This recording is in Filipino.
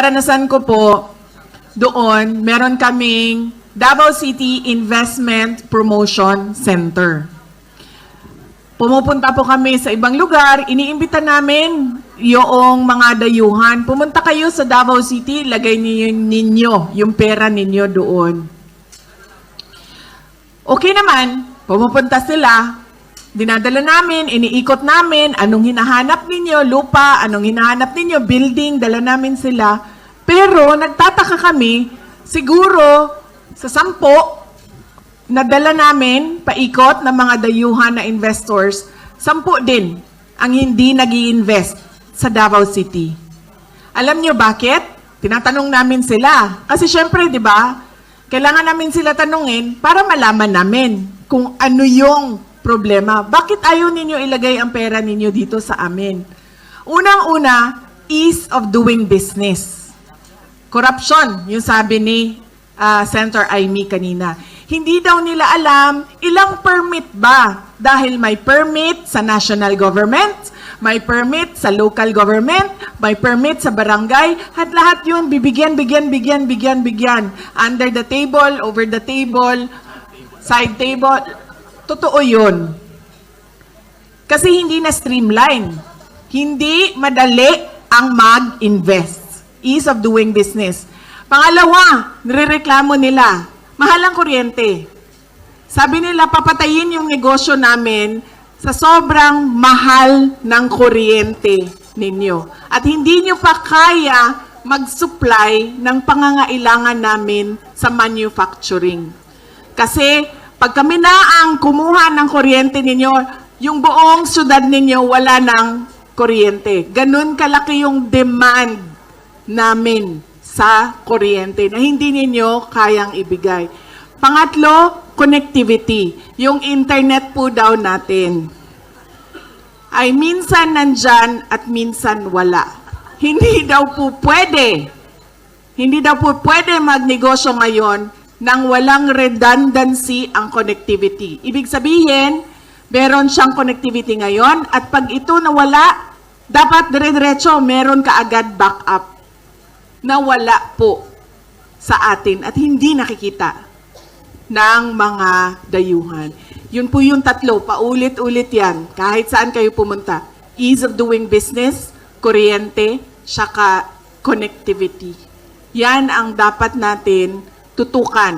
Karanasan ko po, doon, meron kaming Davao City Investment Promotion Center. Pumupunta po kami sa ibang lugar, iniimbita namin yung mga dayuhan. Pumunta kayo sa Davao City, lagay niyo ninyo yung pera ninyo doon. Okay naman, pumupunta sila, dinadala namin, iniikot namin, anong hinahanap ninyo, lupa, anong hinahanap ninyo, building, dala namin sila. Pero nagtataka kami, siguro sa sampo, nadala namin paikot ng mga dayuhan na investors, sampu din ang hindi nag invest sa Davao City. Alam nyo bakit? Tinatanong namin sila. Kasi syempre, di ba, kailangan namin sila tanungin para malaman namin kung ano yung problema. Bakit ayaw ninyo ilagay ang pera ninyo dito sa amin? Unang-una, ease of doing business. Corruption, yung sabi ni ah, Senator Aimee kanina. Hindi daw nila alam ilang permit ba dahil may permit sa national government, may permit sa local government, may permit sa barangay, at lahat yun bibigyan, bigyan, bigyan, bigyan, bigyan. Under the table, over the table, side table. Totoo yun. Kasi hindi na streamline. Hindi madali ang mag-invest. Ease of doing business. Pangalawa, nirereklamo nila, mahal ang kuryente. Sabi nila, papatayin yung negosyo namin sa sobrang mahal ng kuryente ninyo. At hindi nyo pa kaya mag-supply ng pangangailangan namin sa manufacturing. Kasi pag kami na ang kumuha ng kuryente ninyo, yung buong syudad ninyo wala ng kuryente. Ganun kalaki yung demand namin sa kuryente na hindi ninyo kayang ibigay. Pangatlo, connectivity. Yung internet po daw natin ay minsan nandyan at minsan wala. Hindi daw po pwede. Hindi daw po pwede magnegosyo ngayon nang walang redundancy ang connectivity. Ibig sabihin, meron siyang connectivity ngayon at pag ito nawala, dapat dire-diretso meron ka agad backup na wala po sa atin at hindi nakikita ng mga dayuhan. Yun po yung tatlo, paulit-ulit yan, kahit saan kayo pumunta. Ease of doing business, kuryente, saka connectivity. Yan ang dapat natin tutukan